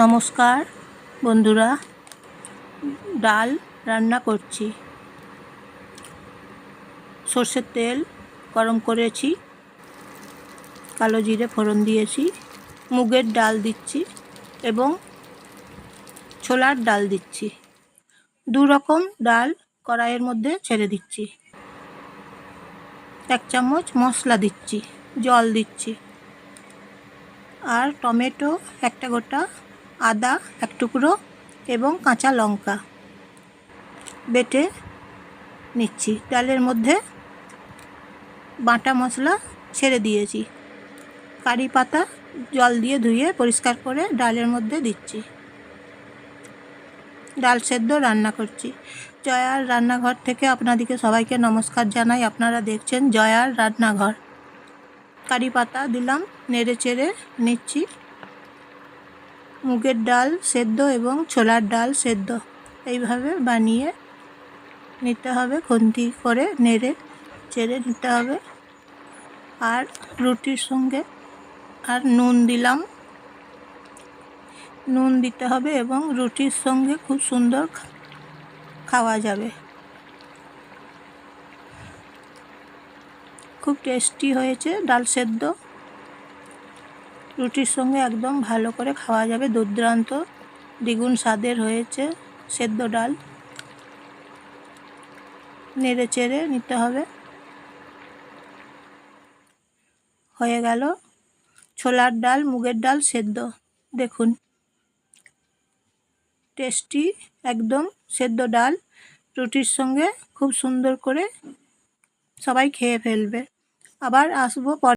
নমস্কার, বন্ধুরা। ডাল রান্না করছি। সর্ষের তেল গরম করেছি। কালো জিরে ফোড়ন দিয়েছি। মুগের ডাল দিচ্ছি এবং ছোলার ডাল দিচ্ছি। দু রকম ডাল কড়াইয়ের মধ্যে ছেড়ে দিচ্ছি। এক চামচ মশলা দিচ্ছি, জল দিচ্ছি। আর টমেটো একটা গোটা আদা এক টুকরো এবং কাঁচা লঙ্কা বেটে নিচ্ছি। ডালের মধ্যে বাটা মশলা ছেড়ে দিয়েছি। কারি পাতা জল দিয়ে ধুয়ে পরিষ্কার করে ডালের মধ্যে দিচ্ছি। ডাল সেদ্ধ রান্না করছি। জয়ার রান্নাঘর থেকে আপনাদেরকে সবাইকে নমস্কার জানাই। আপনারা দেখছেন জয়ার রান্নাঘর। কারি পাতা দিলাম, নেড়ে চেড়ে নিচ্ছি। মুগের ডাল সেদ্ধ এবং ছোলার ডাল সেদ্ধ। এইভাবে বানিয়ে নিতে হবে, খুন্তি করে নেড়ে চেড়ে নিতে হবে। আর রুটির সঙ্গে আর নুন দিলাম। নুন দিতে হবে এবং রুটির সঙ্গে খুব সুন্দর খাওয়া যাবে। খুব টেস্টি হয়েছে ডাল সেদ্ধ। রুটির সঙ্গে একদম ভালো করে খাওয়া যাবে। দুর্দান্ত দ্বিগুণ স্বাদের হয়েছে সেদ্ধ ডাল। নেড়ে চেড়ে নিতে হবে। হয়ে গেল ছোলার ডাল, মুগের ডাল সেদ্ধ। দেখুন। টেস্টি, একদম সেদ্ধ ডাল। রুটির সঙ্গে খুব সুন্দর করে সবাই খেয়ে ফেলবে। আবার আসব পরে